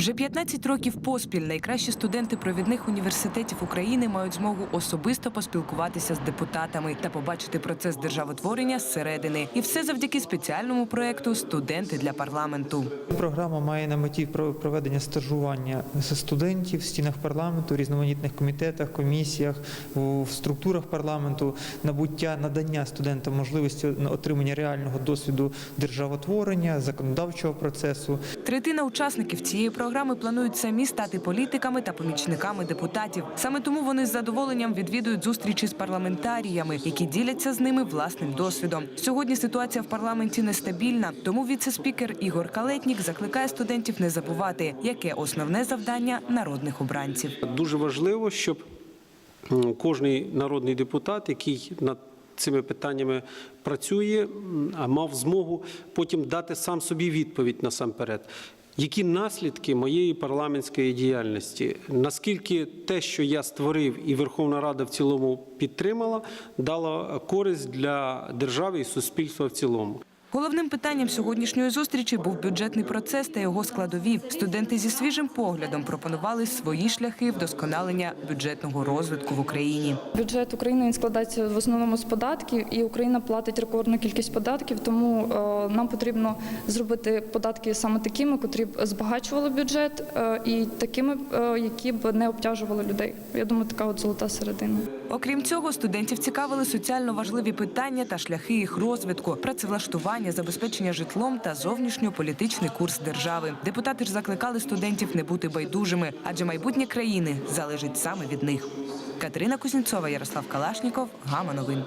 Вже 15 років поспіль найкращі студенти провідних університетів України мають змогу особисто поспілкуватися з депутатами та побачити процес державотворення зсередини. І все завдяки спеціальному проекту Студенти для парламенту. Програма має на меті про- проведення стажування студентів в стінах парламенту, різноманітних комітетах, комісіях, в структурах парламенту, набуття надання студентам можливості отримання реального досвіду державотворення, законодавчого процесу. Третина учасників цієї програми планують самі стати політиками та помічниками депутатів. Саме тому вони з задоволенням відвідують зустрічі з парламентаріями, які діляться з ними власним досвідом. Сьогодні ситуація в парламенті нестабільна, тому віце-спікер Ігор Калетнік закликає студентів не забувати, яке основне завдання народних обранців. Дуже важливо, щоб кожний народний депутат, який над цими питаннями працює, а мав змогу потім дати сам собі відповідь насамперед. Які наслідки моєї парламентської діяльності? Наскільки те, що я створив, і Верховна Рада в цілому підтримала, дало користь для держави і суспільства в цілому? Головним питанням сьогоднішньої зустрічі був бюджетний процес та його складові. Студенти зі свіжим поглядом пропонували свої шляхи вдосконалення бюджетного розвитку в Україні. Бюджет України він складається в основному з податків, і Україна платить рекордну кількість податків. Тому е, нам потрібно зробити податки саме такими, котрі б збагачували бюджет, е, і такими, е, які б не обтяжували людей. Я думаю, така от золота середина. Окрім цього, студентів цікавили соціально важливі питання та шляхи їх розвитку, працевлаштування, питання забезпечення житлом та зовнішньополітичний курс держави. Депутати ж закликали студентів не бути байдужими, адже майбутнє країни залежить саме від них. Катерина Кузнєцова, Ярослав Калашніков, Гама новин.